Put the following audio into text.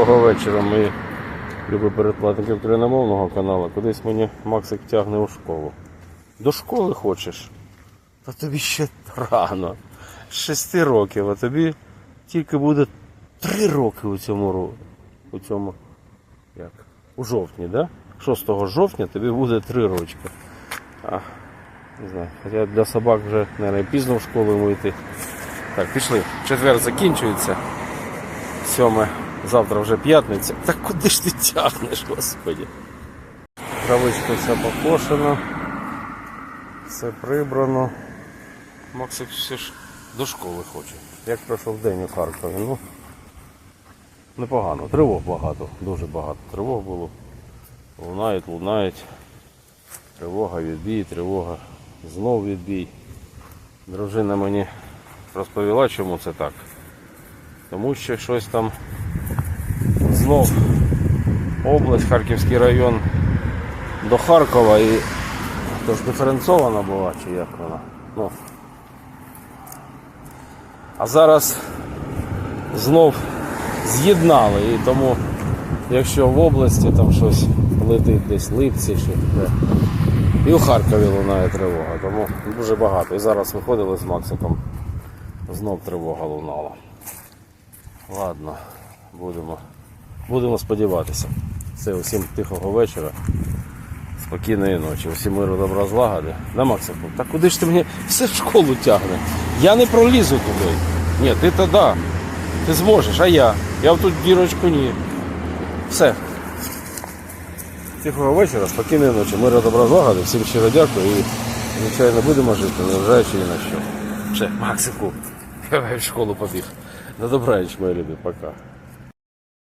Доброго вечора, мої любі передплатники україномовного каналу. Кудись мені Максик тягне у школу. До школи хочеш? Та тобі ще рано. Шести років, а тобі тільки буде три роки у цьому ро- у цьому. Як? У жовтні, да? 6 жовтня тобі буде три рочки. А, не знаю. Хоча для собак вже, мабуть, пізно в школу йому йти. Так, пішли. Четвер закінчується. Сьоме, завтра вже п'ятниця. Та куди ж ти тягнеш, господі? Травичка вся покошена, все прибрано. Максик все ж до школи хоче. Як пройшов день у Харкові? Ну, непогано. Тривог багато, дуже багато тривог було. Лунають, лунають. Тривога, відбій, тривога, знов відбій. Дружина мені розповіла, чому це так. Тому що щось там знов область, Харківський район до Харкова і то ж диференцована була, чи як вона. Ну. А зараз знов з'єднали і тому, якщо в області там щось летить десь липці чи де. І у Харкові лунає тривога, тому дуже багато. І зараз виходили з Максиком, знов тривога лунала. Ладно, будемо, будемо сподіватися. Все, усім тихого вечора. Спокійної ночі, усім миру добра злагоди. Да, Максику? Та куди ж ти мені все в школу тягне? Я не пролізу туди. Ні, ти то да. Ти зможеш, а я. Я тут дірочку ні. Все. Тихого вечора, спокійної ночі, миру добра злагоди, всім щиро дякую і, звичайно, будемо жити, незважаючи ні на що. Все, Максику, я в школу побіг. На добраніч, мої любі, пока.